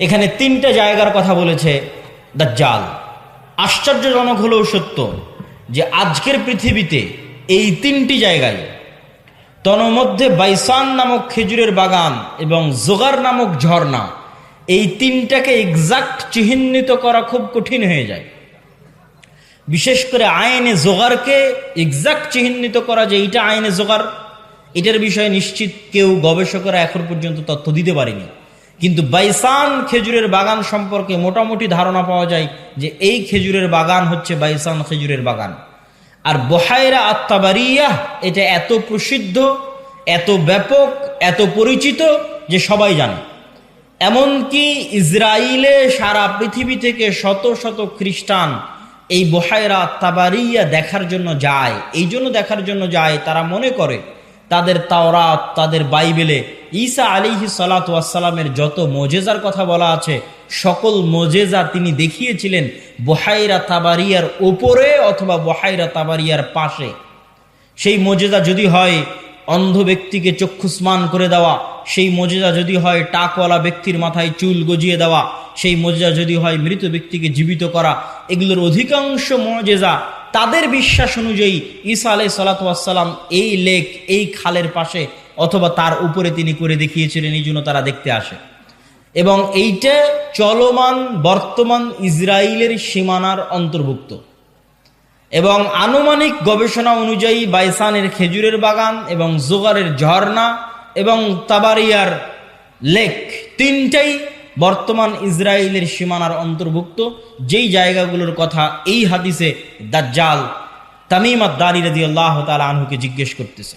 এখানে তিনটা জায়গার কথা বলেছে দাজ্জাল। আশ্চর্যজনক হলেও সত্য যে আজকের পৃথিবীতে এই তিনটি জায়গায় তন্মধ্যে বাইসান নামক খেজুরের বাগান এবং জোগার নামক ঝর্ণা, এই তিনটাকে এক্সাক্ট চিহ্নিত করা খুব কঠিন হয়ে যায়। বিশেষ করে আইনে জোগারকে এক্সাক্ট চিহ্নিত করা যে এইটা আইনে জোগার, এটার বিষয়ে নিশ্চিত কেউ গবেষকরা এখন পর্যন্ত তথ্য দিতে পারেনি। কিন্তু বাইসান খেজুরের বাগান সম্পর্কে মোটামুটি ধারণা পাওয়া যায় যে এই খেজুরের বাগান হচ্ছে বাইসান খেজুরের বাগান। আর বহায়রা আত্মাবারিয়া এটা এত প্রসিদ্ধ, এত ব্যাপক, এত পরিচিত যে সবাই জানে। এমনকি ইসরায়েলে সারা পৃথিবী থেকে শত শত খ্রিস্টান এই বহায়রা তাবারিয়া দেখার জন্য যায়। এই জন্য দেখার জন্য যায়, তারা মনে করে তাদের তাওরাত, তাদের বাইবেলে ঈসা আলিহি সালাতামের যত মোজেজার কথা বলা আছে, সকল মোজেজা তিনি দেখিয়েছিলেন বহাইরা তাবারিয়ার ওপরে অথবা বহাইরা তাবারিয়ার পাশে। সেই মোজেজা যদি হয় অন্ধ ব্যক্তিকে চক্ষুস্মান করে দেওয়া, সেই মজেজা যদি হয় টাকওয়ালা ব্যক্তির মাথায় চুল গজিয়ে দেওয়া, সেই মজেজা যদি হয় মৃত ব্যক্তিকে জীবিত করা, এগুলোর অধিকাংশ মজেজা তাদের বিশ্বাস অনুযায়ী ঈসা আলাই সালাতাম এই লেক, এই খালের পাশে অথবা তার উপরে তিনি করে দেখিয়েছিলেন, এই জন্য তারা দেখতে আসে। এবং এইটা চলমান, বর্তমান ইসরায়েলের সীমানার অন্তর্ভুক্ত। এবং আনুমানিক গবেষণা অনুযায়ী বাইসানের খেজুরের বাগান এবং জোগারের ঝর্ণা এবং তাবারিয়ার লেক তিনটাই বর্তমান ইসরায়েলের সীমানার অন্তর্ভুক্ত, যেই জায়গাগুলোর কথা এই হাদিসে দাজ্জাল তামিমাত দারি রাজি আল্লাহ তালা আনহুকে জিজ্ঞেস করতেছে।